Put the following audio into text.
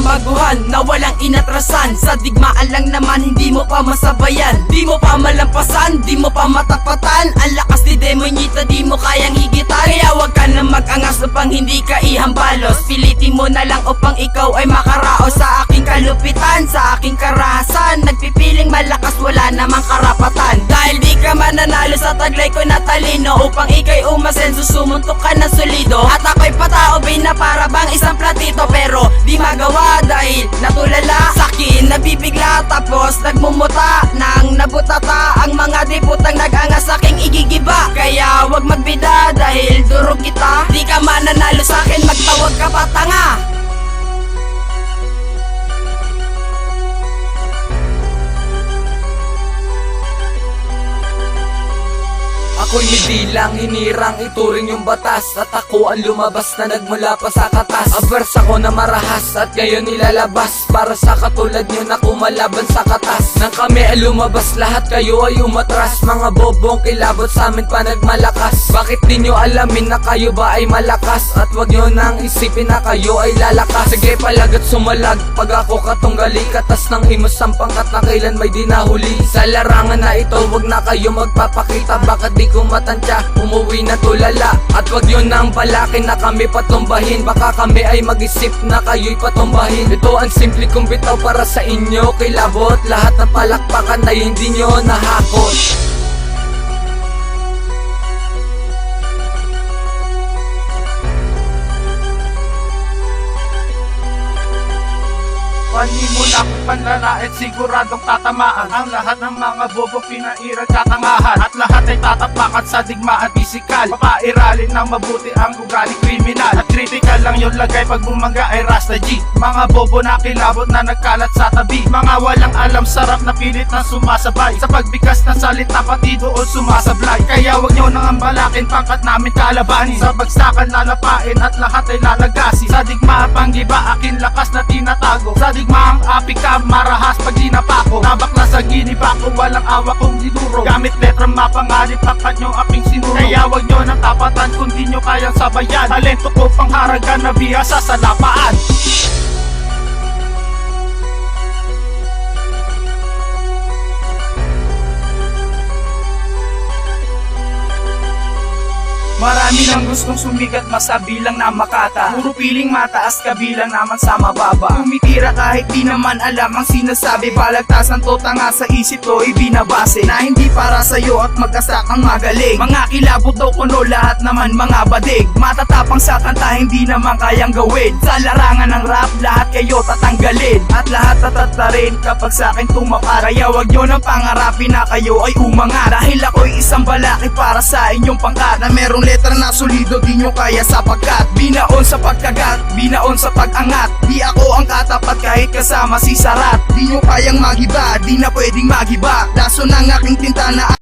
maguhan Na walang inatrasan. Sa digmaan lang naman hindi mo pa masabayan. Di mo pa malampasan, di mo pa matapatan. Ang lakas ni Demonyita di mo kayang higitan. Kaya wag ka na mag-angas upang hindi ka ihambalos. Pilitin mo na lang upang ikaw ay makaraos. Sa aking kalupitan, sa aking karahasan Nagpipiling malakas wala namang karapatan. Dahil di ka mananalo sa taglay ko na talino Upang ikay umasenso sumuntok ka na solido nabutata. Ang mga diputang nag-angas aking igigiba. Kaya wag magbida dahil durog kita. Di ka mananalo sa akin magtawag ka pa Ako'y hindi lang hinirang ituring yung batas. At ako ang lumabas na nagmula pa sa katas. Avers ako na marahas at ngayon ilalabas Para sa katulad nyo na kumalaban sa katas. Nang kami ay lumabas lahat kayo ay umatras. Mga bobong kilabot sa amin pa nagmalakas. Bakit di nyo alamin na kayo ba ay malakas? At wag nyo nang isipin na kayo ay lalakas. Sige palagat sumalag. Pag ako katunggali Katas ng imos ang pangkat na kailan may dinahuli. Sa larangan na ito wag na kayo magpapakita. Bakit di ko matansya umuwi na tulala. At wag yun nang palakin na kami patumbahin. Baka kami ay mag-isip na kayo'y patumbahin. Ito ang simple kong bitaw para sa inyo Kilabot lahat ng palakpakan ay hindi nyo nahakot. Na kung panlalait siguradong tatamaan. Ang lahat ng mga bobo pinairag katangahan At lahat sa digma at pisikal. Papairalin ng mabuti ang ugali kriminal. At critical lang yung lagay pag bumaga ay Rasta G Mga bobo na kilabot na nagkalat sa tabi. Mga walang alam sarap na pilit na sumasabay. Sa pagbigas na salita pati doon sumasablay. Kaya wag nyo nang ambalakin pangkat namin kalabanin. Sa bagsakan lalapain at lahat ay lalagasin Sa digma panggiba akin lakas na tinatago. Sa digma ang api ka marahas pag di napako. Nabakla sa giniba ko walang awa kong dinuro Gamit letra mapangalip pangkat nyo aking sinuro Kaya wag nyo nang tapatan kung di nyo kayang sabayan. Talento ko pangharagan na bihasa sa lapaan Marami nang gustong sumikat masabilang na makata. Puro piling mataas kabilang naman sa mababa. Tumitira kahit di naman alam ang sinasabi. Balagtasan to tanga sa isip to ibinabase. Na hindi para sa'yo at magkasakang magaling. Mga kilabot daw kuno lahat naman mga badig. Matatapang sa kanta hindi naman kayang gawin. Sa larangan ng rap lahat kayo tatanggalin. At lahat tatatarin kapag sa akin tumaparaya Huwag nyo nang pangarapin na kayo ay umanga. Dahil ako'y isang balaki para sa inyong pangkat. Na merong letra na solido di nyo kaya sapagkat. Binaon sa pagkagat, binaon sa pag-angat. Di ako ang katapat kahit kasama si Sarat. Di nyo kayang magiba, di na pwedeng magiba. Daso ng aking tinta na